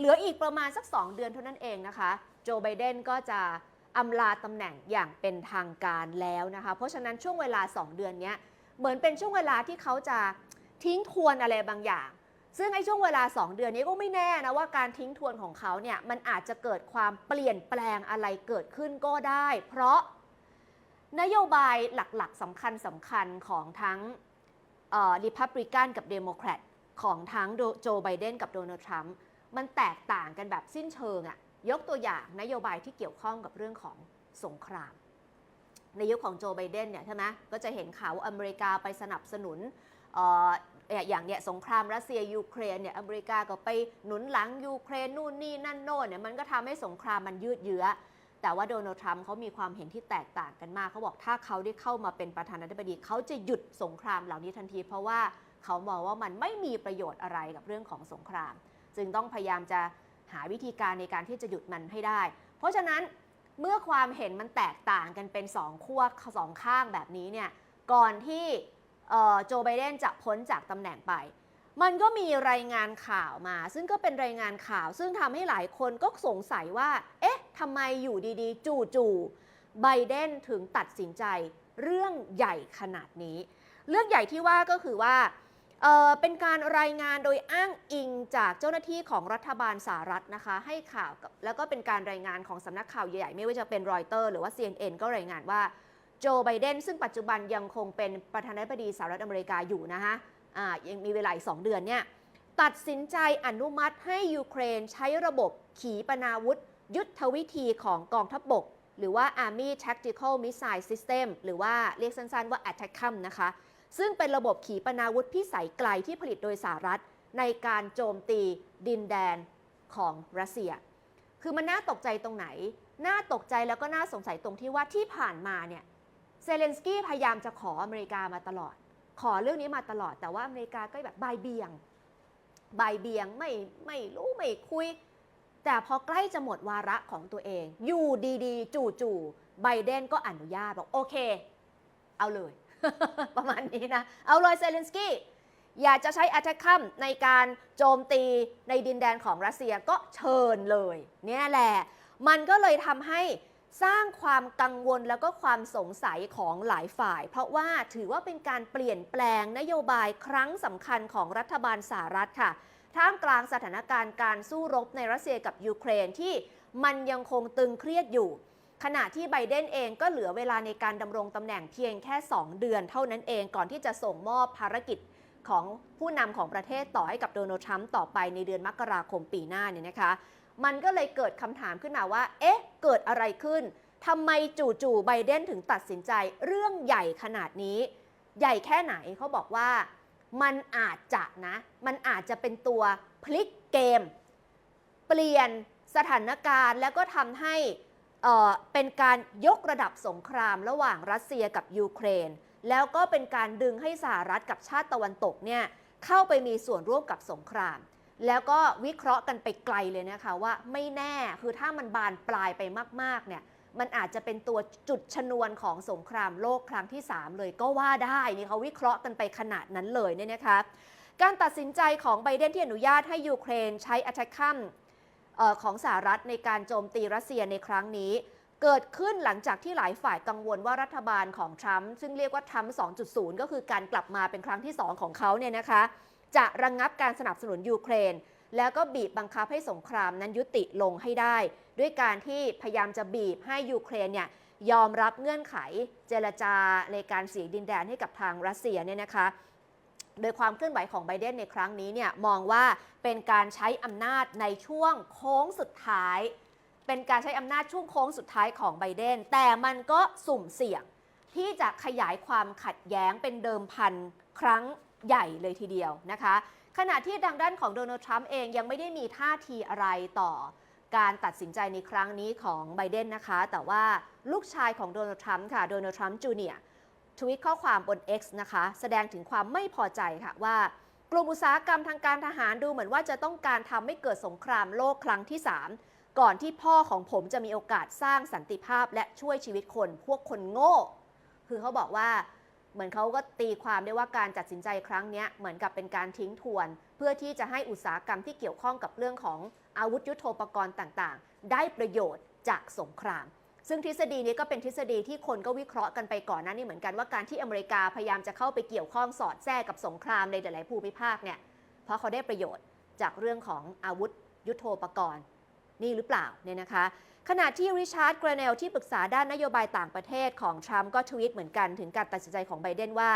เหลืออีกประมาณสัก 2 เดือนเท่านั้นเองนะคะ โจไบเดนก็จะอำลาตำแหน่งอย่างเป็นทางการแล้วนะคะ เพราะฉะนั้นช่วงเวลา 2 เดือนนี้เหมือนเป็นช่วงเวลาที่เขาจะทิ้งทวนอะไรบางอย่าง ซึ่งไอ้ช่วงเวลา 2 เดือนนี้ก็ไม่แน่นะว่าการทิ้งทวนของเขาเนี่ยมันอาจจะเกิดความเปลี่ยนแปลงอะไรเกิดขึ้นก็ได้ เพราะนโยบายหลักๆสำคัญสำคัญของทั้งริพับริกันกับเดโมแครตของทั้งโจไบเดนกับโดนัลด์ทรัมป์ มันแตกต่างกันแบบสิ้นเชิงอะยกตัวอย่างนโยบายที่เกี่ยวข้องกับเรื่องของสงคราม ในยุคของโจไบเดนเนี่ยใช่ไหมก็จะเห็นข่าวว่าอเมริกาไปสนับสนุนอย่างเนี่ยสงครามรัสเซียยูเครนเนี่ยอเมริกาก็ไปหนุนหลังยูเครนนู่นนี่นั่นโน่นเนี่ยมันก็ทำให้สงครามมันยืดเยื้อ แต่ว่าโดนัลด์ทรัมป์เขามีความเห็นที่แตกต่างกันมากเขาบอกถ้าเขาได้เข้ามาเป็นประธานาธิบดีเขาจะหยุดสงครามเหล่านี้ทันที เพราะว่าเขามองว่ามันไม่มีประโยชน์อะไรกับเรื่องของสงคราม จึงต้องพยายามจะหาวิธีการในการที่จะหยุดมันให้ได้ เพราะฉะนั้นเมื่อความเห็นมันแตกต่างกันเป็นสองขั้วสองข้างแบบนี้เนี่ยก่อนที่โจไบเดนจะพ้นจากตำแหน่งไป มันก็มีรายงานข่าวมา ซึ่งก็เป็นรายงานข่าว ซึ่งทำให้หลายคนก็สงสัยว่า เอ๊ะทำไมอยู่ดีๆ จู่ๆไบเดนถึงตัดสินใจเรื่องใหญ่ขนาดนี้ เรื่องใหญ่ที่ว่าก็คือว่า เเป็นการรายงานโดยอ้างอิงจากเจ้าหน้าที่ของรัฐบาลสหรัฐนะคะ ให้ข่าวแล้วก็เป็นการรายงานของสำนักข่าวใหญ่ๆ ไม่ว่าจะเป็นรอยเตอร์หรือว่า CNN ก็รายงานว่าโจไบเดนซึ่งปัจจุบันยังคงเป็นประธานาธิบดีสหรัฐอเมริกาอยู่นะคะอ่ายังมีเวลาอีก 2 เดือนเนี่ยตัดสินใจอนุมัติให้ยูเครนใช้ระบบขีปนาวุธ ยุทธวิธีของกองทัพบบก หรือว่า Army Tactical Missile System หรือว่าเรียกสั้นๆว่า ATACMS นะคะ ซึ่งเป็นระบบขีปนาวุธพิสัยไกลที่ผลิตโดยสหรัฐ ในการโจมตีดินแดนของรัสเซีย คือมันน่าตกใจตรงไหน น่าตกใจแล้วก็น่าสงสัยตรงที่ว่าที่ผ่านมาเนี่ย เซเลนสกี้พยายามจะขออเมริกามาตลอด ขอเรื่องนี้มาตลอด แต่ว่าอเมริกาก็แบบบายเบียง บายเบียงไม่ไม่รู้ไม่คุย แต่พอใกล้จะหมดวาระของตัวเอง อยู่ดีๆ จู่ๆ ไบเดนก็อนุญาตบอกโอเค เอาเลย ประมาณนี้นะ เอาเลยเซเลนสกี้อยากจะใช้อัตคัมในการโจมตีในดินแดนของรัสเซียก็เชิญเลย เนี่ยแหละ มันก็เลยทำให้สร้างความกังวลแล้วก็ความสงสัยของหลายฝ่าย เพราะว่าถือว่าเป็นการเปลี่ยนแปลงนโยบายครั้งสำคัญของรัฐบาลสหรัฐค่ะ ท่ามกลางสถานการณ์การสู้รบในรัสเซียกับยูเครนที่มันยังคงตึงเครียดอยู่ ขณะที่ไบเดนเองก็เหลือเวลาในการดำรงตำแหน่งเพียงแค่ 2 เดือนเท่านั้นเองก่อนที่จะส่งมอบภารกิจของผู้นำของประเทศต่อให้กับโดนัลด์ทรัมป์ต่อไปในเดือนมกราคมปีหน้าเนี่ยนะคะ มันก็เลยเกิดคำถามขึ้นมาว่า เอ๊ะ เกิดอะไรขึ้นทำไมจู่ๆไบเดนถึงตัดสินใจเรื่องใหญ่ขนาดนี้ ใหญ่แค่ไหนเขาบอกว่ามันอาจจะนะ มันอาจจะเป็นตัวพลิกเกม เปลี่ยนสถานการณ์แล้วก็ทำให้ เป็นการยกระดับสงครามระหว่างรัสเซียกับยูเครน แล้วก็เป็นการดึงให้สหรัฐกับชาติตะวันตกเนี่ยเข้าไปมีส่วนร่วมกับสงคราม แล้วก็วิเคราะห์กันไปไกลเลยนะคะว่าไม่แน่คือถ้ามันบานปลายไปมากๆเนี่ยมันอาจจะเป็นตัวจุดชนวนของสงครามโลกครั้งที่ 3 เลยก็ว่าได้นี่เขาวิเคราะห์กันไปขนาดนั้นเลยเนี่ยนะคะการตัดสินใจของไบเดนที่อนุญาตให้ยูเครนใช้อัตคัม ของสหรัฐในการโจมตีรัสเซียในครั้งนี้เกิดขึ้นหลังจากที่หลายฝ่ายกังวลว่ารัฐบาลของทรัมป์ซึ่งเรียกว่าทรัมป์ 2.0 ก็คือการกลับมาเป็นครั้งที่ 2 ของเขาเนี่ยนะคะ จะระงงับการสนับสนุนยูเครน แล้วก็บีบบังคับให้สงครามนั้นยุติลงให้ได้ ด้วยการที่พยายามจะบีบให้ยูเครนเนี่ยยอมรับเงื่อนไขเจรจาในการเสียดินแดนให้กับทางรัสเซียเนี่ยนะคะ โดยความเคลื่อนไหวของไบเดนในครั้งนี้เนี่ยมองว่าเป็นการใช้อำนาจในช่วงโค้งสุดท้าย เป็นการใช้อำนาจช่วงโค้งสุดท้ายของไบเดน แต่มันก็สุ่มเสี่ยงที่จะขยายความขัดแย้งเป็นเดิมพันครั้งใหญ่เลยทีเดียวนะคะ ขณะที่ดังด้านของโดนัลด์ทรัมป์เองยังไม่ได้มีท่าทีอะไรต่อการตัดสินใจในครั้งนี้ของไบเดนนะคะ แต่ว่าลูกชายของโดนัลด์ทรัมป์ค่ะ โดนัลด์ทรัมป์จูเนียร์ ทวิตข้อความบน X นะคะ แสดงถึงความไม่พอใจค่ะว่ากลุ่มอุตสาหกรรมทางการทหารดูเหมือนว่าจะต้องการทำให้เกิดสงครามโลกครั้งที่ 3 ก่อนที่พ่อของผมจะมีโอกาสสร้างสันติภาพและช่วยชีวิตคนพวกคนโง่ คือเขาบอกว่าเหมือนเขาก็ตีความได้ว่าการตัดสินใจครั้งนี้เหมือนกับเป็นการทิ้งทวน เพื่อที่จะให้อุตสาหกรรมที่เกี่ยวข้องกับเรื่องของอาวุธยุโทโธปกรณ์ต่างๆ ได้ประโยชน์จากสงคราม ซึ่งทฤษฎีนี้ก็เป็นทฤษฎีที่คนก็วิเคราะห์กันไปก่อนหน้านี้เหมือนกันว่าการที่อเมริกาพยายามจะเข้าไปเกี่ยวข้องสอดแทรกกับสงครามในหลาย ๆ ภูมิภาคเนี่ยเพราะเขาได้ประโยชน์จากเรื่องของอาวุธยุโทโธปกรณ์นี่หรือเปล่าเนี่ยนะคะ ขณะที่ริชาร์ดเกรเนลที่ปรึกษาด้านนโยบายต่างประเทศของทรัมป์ก็ทวีตเหมือนกันถึงการตัดสินใจของไบเดนว่า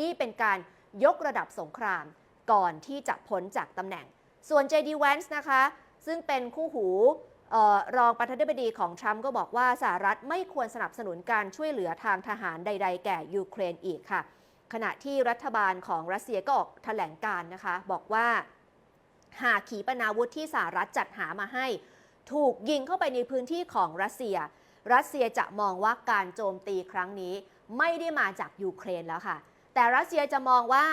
นี่เป็นการยกระดับสงครามก่อนที่จะพ้นจากตำแหน่ง ส่วน JD Vance นะคะ ซึ่งเป็นคู่หู รองประธานาธิบดีของทรัมป์ก็บอกว่าสหรัฐไม่ควรสนับสนุนการช่วยเหลือทางทหารใด ๆ แก่ยูเครนอีกค่ะ ขณะที่รัฐบาลของรัสเซียก็ออกแถลงการนะคะ บอกว่า หากขีปนาวุธที่สหรัฐจัดหามาให้ ถูกยิงเข้าไปในพื้นที่ของรัสเซีย รัสเซียจะมองว่าการโจมตีครั้งนี้ ไม่ได้มาจากยูเครนแล้วค่ะ แต่รัสเซียจะมองว่า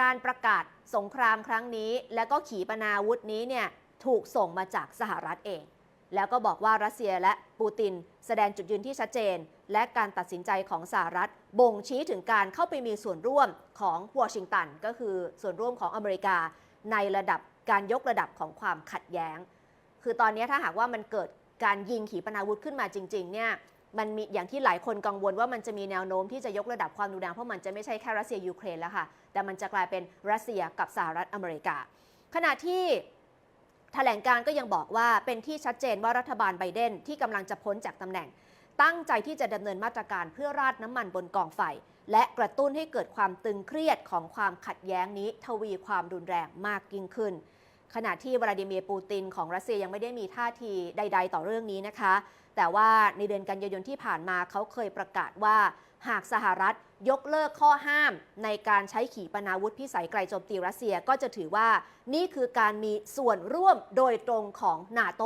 การประกาศสงครามครั้งนี้ และก็ขีปนาวุธนี้เนี่ย ถูกส่งมาจากสหรัฐเอง แล้วก็บอกว่ารัสเซียและปูติน แสดงจุดยืนที่ชัดเจน และการตัดสินใจของสหรัฐบ่งชี้ถึงการเข้าไปมีส่วนร่วมของวอชิงตันก็คือส่วนร่วมของอเมริกา ในระดับการยกระดับของความขัดแย้ง คือตอนนี้ถ้าหากว่ามันเกิดการยิงขีปนาวุธขึ้นมาจริงๆเนี่ยมันมีอย่างที่หลายคนกังวลว่ามันจะมีแนวโน้มที่จะยกระดับความรุนแรงเพราะมันจะไม่ใช่แค่รัสเซียยูเครนแล้วค่ะ แต่มันจะกลายเป็นรัสเซียกับสหรัฐอเมริกา ขณะที่ แถลงการก็ยังบอกว่าเป็นที่ชัดเจนว่ารัฐบาลไบเดนที่กำลังจะพ้นจากตำแหน่ง ตั้งใจที่จะดำเนินมาตรการเพื่อราดน้ำมันบนกองไฟ และกระตุ้นให้เกิดความตึงเครียดของความขัดแย้งนี้ทวีความรุนแรงมากยิ่งขึ้น ขณะที่วลาดิเมียร์ปูตินของรัสเซียยังไม่ได้มีท่าทีใด ๆ ต่อเรื่องนี้นะคะ แต่ว่าในเดือนกันยายนที่ผ่านมาเขาเคยประกาศว่า หากสหรัฐยกเลิกข้อห้าม ในการใช้ขีปนาวุธพิสัยไกลโจมตีรัสเซียก็จะถือว่านี่คือการมีส่วนร่วมโดยตรงของนาโต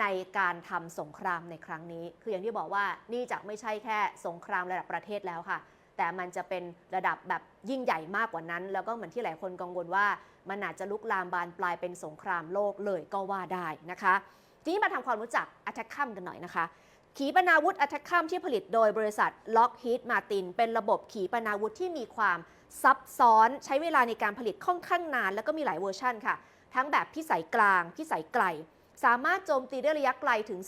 ในการทำสงครามในครั้งนี้ คืออย่างที่บอกว่านี่จะไม่ใช่แค่สงครามระดับประเทศแล้วค่ะ แต่มันจะเป็นระดับแบบยิ่งใหญ่มากกว่านั้น แล้วก็เหมือนที่หลายคนกังวลว่า มันอาจจะลุกลามบานปลายเป็นสงครามโลกเลยก็ว่าได้นะคะ ทีนี้มาทำความรู้จักอัตคัมกันหน่อยนะคะ ขีปนาวุธอัตคัมที่ผลิตโดยบริษัท Lockheed Martin เป็นระบบขีปนาวุธที่มีความซับซ้อนใช้เวลาในการผลิตค่อนข้างนาน แล้วก็มีหลายเวอร์ชันค่ะ ทั้งแบบพิสัยกลาง พิสัยไกล สามารถโจมตีได้ระยะไกลถึง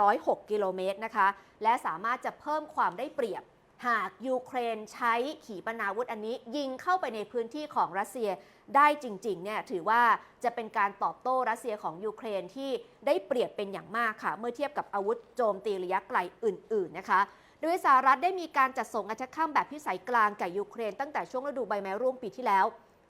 306 กิโลเมตรนะคะ และสามารถจะเพิ่มความได้เปรียบ หากยูเครนใช้ขีปนาวุธอันนี้ ยิงเข้าไปในพื้นที่ของรัสเซียได้จริงๆเนี่ยถือว่าจะเป็นการตอบโต้รัสเซียของยูเครนที่ได้เปรียบเป็นอย่างมากค่ะ เมื่อเทียบกับอาวุธโจมตีระยะไกลอื่น ๆ นะคะโดยสหรัฐได้มีการจัดส่งอัจฉริแบบพิสัยกลางแก่ยูเครนตั้งแต่ช่วงฤดูใบไม้ร่วงปีที่แล้ว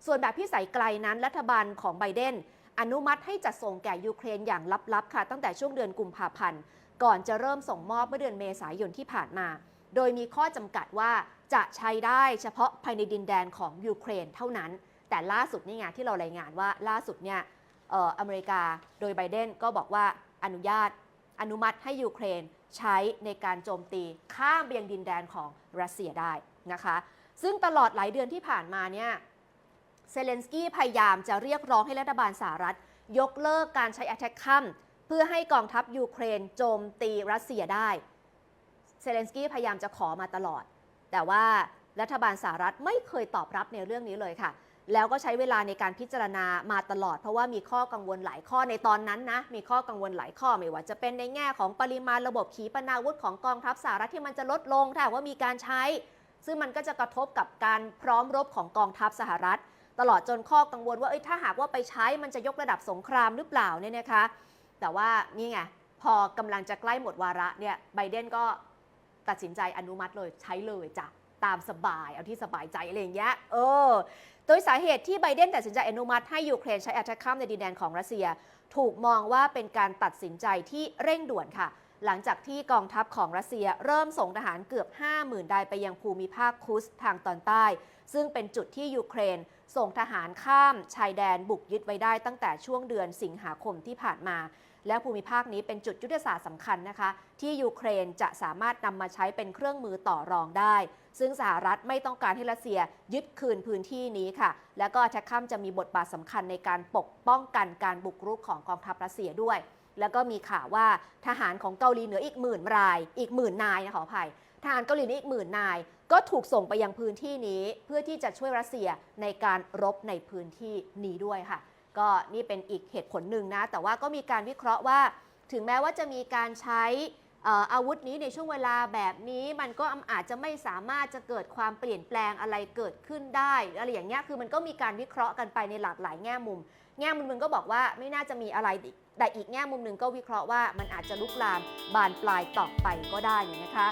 ส่วนแบบพิสัยไกลนั้นรัฐบาลของไบเดนอนุมัติให้จัดส่งแก่ยูเครนอย่างลับๆค่ะ ตั้งแต่ช่วงเดือนกุมภาพันธ์ก่อนจะเริ่มส่งมอบเมื่อเดือนเมษายนที่ผ่านมา โดยมีข้อจำกัดว่าจะใช้ได้เฉพาะภายในดินแดนของยูเครนเท่านั้น แต่ล่าสุดนี่ไงที่เรารายงานว่าล่าสุดเนี่ยอออเมริกาโดยไบเดนก็บอกว่าอนุญาตอนุมัติให้ยูเครนใช้ในการโจมตีข้ามไปยังดินแดนของรัสเซียได้นะคะ ซึ่งตลอดหลายเดือนที่ผ่านมาเนี่ยเซเลนสกี้พยายามจะเรียกร้องให้รัฐบาลสหรัฐ ยกเลิกการใช้แอ t แท c คัมเพื่อให้กองทัพยูเครนโจมตีรัสเซียได้ เซเลนสกี้พยายามจะขอมาตลอด แต่ว่ารัฐบาลสหรัฐไม่เคยตอบรับในเรื่องนี้เลยค่ะ แล้วก็ใช้เวลาในการพิจารณามาตลอด เพราะว่ามีข้อกังวลหลายข้อในตอนนั้นนะ มีข้อกังวลหลายข้อไม่ว่าจะเป็นในแง่ของปริมาณระบบขีปนาวุธของกองทัพสหรัฐที่มันจะลดลงถ้าว่ามีการใช้ ซึ่งมันก็จะกระทบกับการพร้อมรบของกองทัพสหรัฐ ตลอดจนข้อกังวลว่าเอ้ยถ้าหากว่าไปใช้มันจะยกระดับสงครามหรือเปล่าเนี่ยนะคะ แต่ว่านี่ไงพอกำลังจะใกล้หมดวาระเนี่ยไบเดนก็ ตัดสินใจอนุมัติเลยใช้เลยจ้ะตามสบาย เอาที่สบายใจอะไรอย่างเงี้ยเออ โดยสาเหตุที่ไบเดนตัดสินใจอนุมัติให้ยูเครนใช้แอตแทคคัมในดินแดนของรัสเซีย ถูกมองว่าเป็นการตัดสินใจที่เร่งด่วนค่ะ หลังจากที่กองทัพของรัสเซียเริ่มส่งทหารเกือบ 50,000นายไปยังภูมิภาคคุสทางตอนใต้ ซึ่งเป็นจุดที่ยูเครน ส่งทหารข้ามชายแดนบุกยึดไว้ได้ตั้งแต่ช่วงเดือนสิงหาคมที่ผ่านมา และภูมิภาคนี้เป็นจุดยุทธศาสตร์สำคัญนะคะ ที่ยูเครนจะสามารถนำมาใช้เป็นเครื่องมือต่อรองได้ ซึ่งสหรัฐไม่ต้องการให้รัสเซียยึดคืนพื้นที่นี้ค่ะ แล้วก็แทคคัมจะมีบทบาทสำคัญในการปกป้องกันการบุกรุกของกองทัพรัสเซียด้วย แล้วก็มีข่าวว่าทหารของเกาหลีเหนืออีกหมื่นราย อีกหมื่นนายนะขออภัยทหารเกาหลีเหนืออีกหมื่นนาย ก็ถูกส่งไปยังพื้นที่นี้ เพื่อที่จะช่วยรัสเซียในการรบในพื้นที่นี้ด้วยค่ะ ก็นี่เป็นอีกเหตุผลหนึ่งนะ แต่ว่าก็มีการวิเคราะห์ว่า ถึงแม้ว่าจะมีการใช้อาวุธนี้ในช่วงเวลาแบบนี้มันก็อาจจะไม่สามารถจะเกิดความเปลี่ยนแปลงอะไรเกิดขึ้นได้อะไรอย่างเงี้ยคือมันก็มีการวิเคราะห์กันไปในหลากหลายแง่มุม แง่มุมหนึงก็บอกว่าไม่น่าจะมีอะไรแต่อีกแง่มุมหนึ่งก็วิเคราะห์ว่ามันอาจจะลุกลามบานปลายต่อไปก็ได้เนี่ยนะคะ